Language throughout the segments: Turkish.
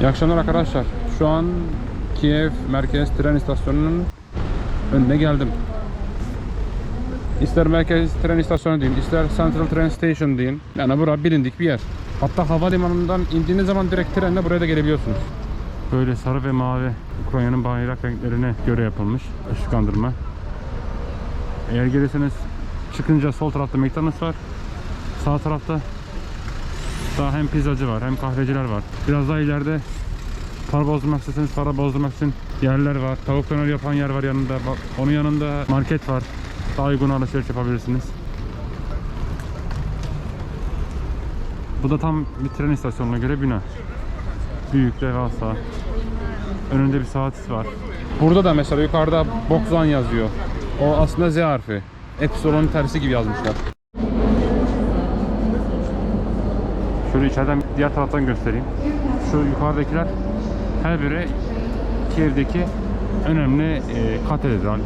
İyi akşamlar arkadaşlar. Şu an Kiev Merkez Tren İstasyonu'nun önüne geldim. İster Merkez Tren İstasyonu deyin, ister Central Train Station deyin. Yani bura bilindik bir yer. Hatta havalimanından indiğiniz zaman direkt trenle buraya da gelebiliyorsunuz. Böyle sarı ve mavi Ukrayna'nın bayrak renklerine göre yapılmış ışıklandırma. Eğer gelirseniz çıkınca sol tarafta McDonald's var. Sağ tarafta daha hem pizzacı var hem kahveciler var. Biraz daha ileride para bozdurmak isterseniz para bozdurmak için yerler var. Tavuk döner yapan yer var yanında. Bak, Onun yanında market var. Daha uygun alışveriş yapabilirsiniz. Bu da tam bir tren istasyonuna göre bina. Büyük devasa. Önünde bir saat var. Burada da mesela yukarıda Bokzan yazıyor. O aslında Z harfi. Epsilon'un tersi gibi yazmışlar. Şöyle içeriden diğer taraftan göstereyim. Şu yukarıdakiler her biri Kiev'deki önemli e, katedral,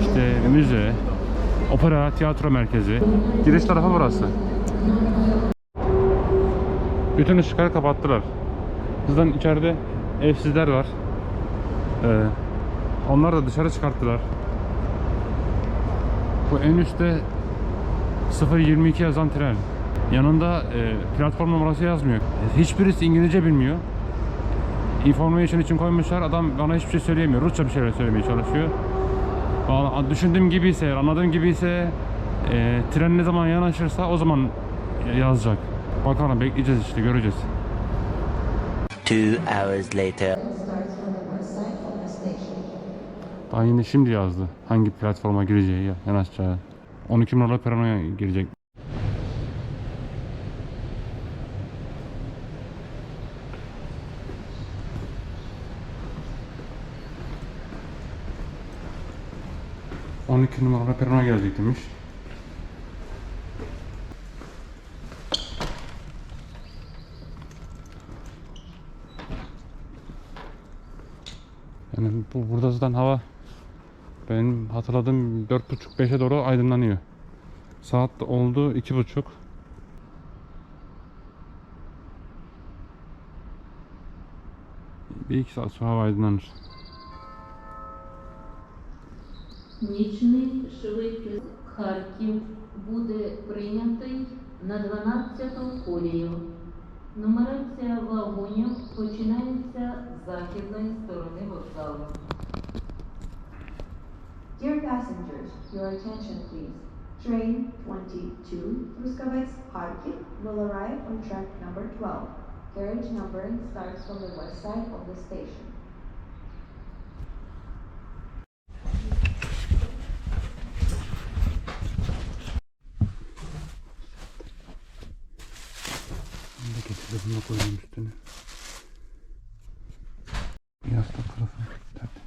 işte müze, opera, tiyatro merkezi. Giriş tarafı burası. Bütün ışıkları kapattılar. Bizden içeride evsizler var. Ee, onlar da dışarı çıkarttılar. Bu en üstte 022 yazan tren. Yanında e, platform numarası yazmıyor. Hiçbirisi İngilizce bilmiyor. Information için koymuşlar. Adam bana hiçbir şey söyleyemiyor. Rusça bir şeyler söylemeye çalışıyor. Valla Düşündüğüm gibi ise, anladığım gibi ise e, tren ne zaman yanaşırsa o zaman yazacak. Bakalım bekleyeceğiz işte göreceğiz. Two hours later. Daha yine şimdi yazdı. Hangi platforma gireceği ya yanaşacağı. 12 numaralı perona girecek. On iki numaralı perona gelecek demiş. Yani bu burada zaten hava benim hatırladığım 4.30-5'e doğru aydınlanıyor. Saat oldu 2.30. Bir iki saat sonra aydınlanır. Нічний швидкість Харків буде прийнятий на 12 колію. Нумерація вагонів починається з західної сторони вокзалу. Dear passengers, your attention please. Train 22 Truskavets Kharkiv will arrive on track number 12. Carriage numbering starts from the west side of the station. tarafını da koyalım üstüne. Biraz da tarafı tertemiz.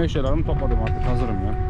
15 topladım artık hazırım ya.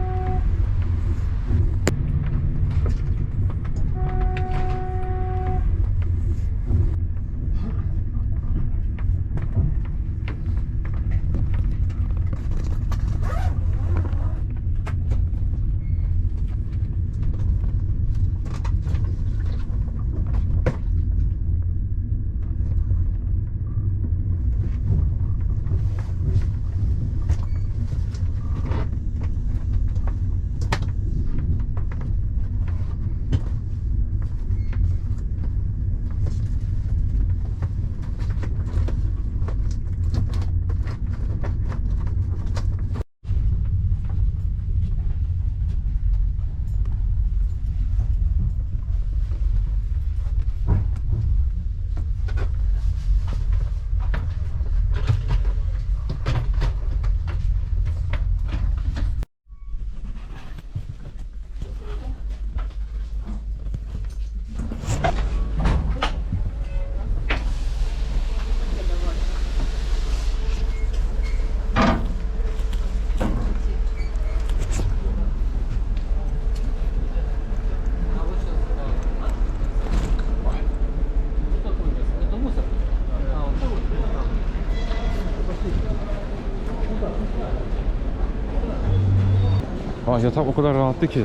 Aa, yatak o kadar rahattı ki.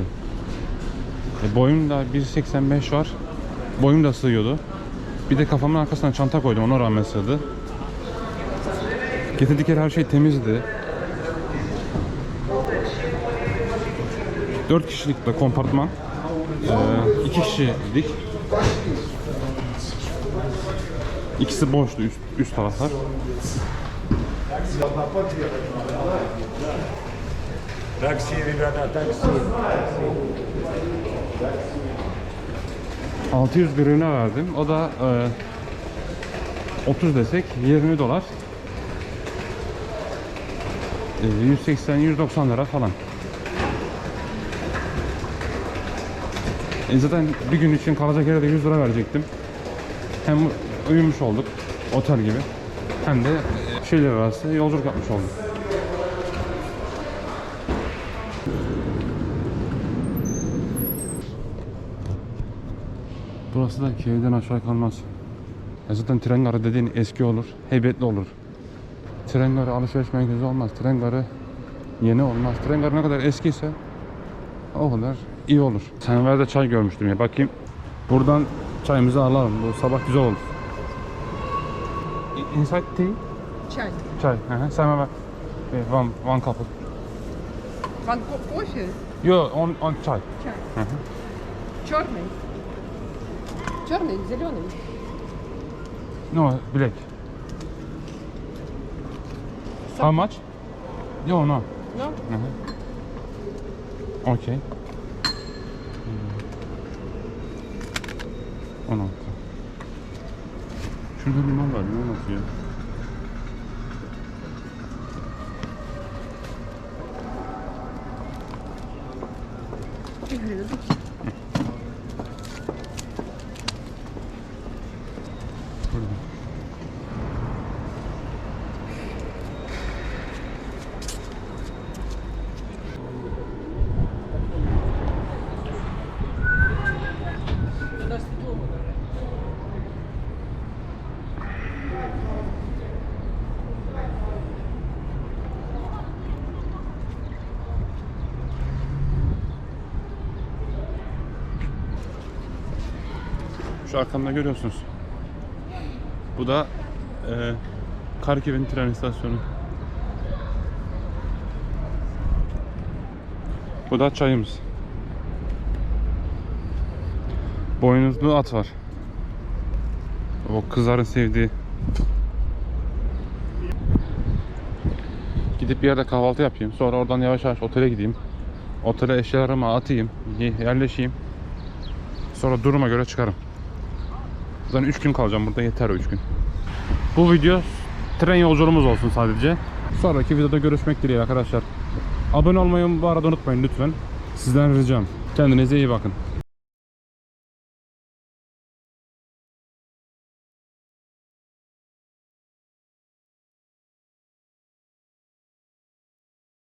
E, boyum da 1.85 var. Boyum da sığıyordu. Bir de kafamın arkasına çanta koydum ona rağmen sığdı. Getirdikleri her şey temizdi. 4 kişilik de kompartman. 2 kişiydik. İkisi boştu üst, üst taraflar. Taksiye Rivana taksiye. 600 birine verdim. O da e, 30 desek 20 dolar. E, 180-190 lira falan. E, zaten bir gün için kalacak yere de 100 lira verecektim. Hem uyumuş olduk otel gibi hem de şeyler arası yolculuk yapmış olduk. Burası da köyden aşağı kalmaz. Ya zaten tren garı dediğin eski olur, heybetli olur. Tren garı alışveriş merkezi olmaz. Tren garı yeni olmaz. Tren garı ne kadar eskiyse o kadar iyi olur. Senverde çay görmüştüm ya. Bakayım. Buradan çayımızı alalım. Bu sabah güzel olur. I- Inside tea? Чай. Çay. Hı hı. Sen ver. Eh, One, one cup. Ван ко- кофе Yo, on, on çay. чай. Hı hı. Черный. Черный, зеленый. No, black. How much? Yo, no. No? Hı hı. Okey. 16. Şurada limon var. Limon atıyor. Burada. Şu arkamda görüyorsunuz. Bu da e, Karkiv'in tren istasyonu. Bu da çayımız. Boynuzlu at var. O kızların sevdiği. Gidip bir yerde kahvaltı yapayım. Sonra oradan yavaş yavaş otele gideyim. Otele eşyalarımı atayım. ye- Yerleşeyim. Sonra duruma göre çıkarım. Zaten 3 gün kalacağım burada yeter o 3 gün. Bu video tren yolculuğumuz olsun sadece. Sonraki videoda görüşmek dileğiyle arkadaşlar. Abone olmayı bu arada unutmayın lütfen. Sizden ricam. Kendinize iyi bakın.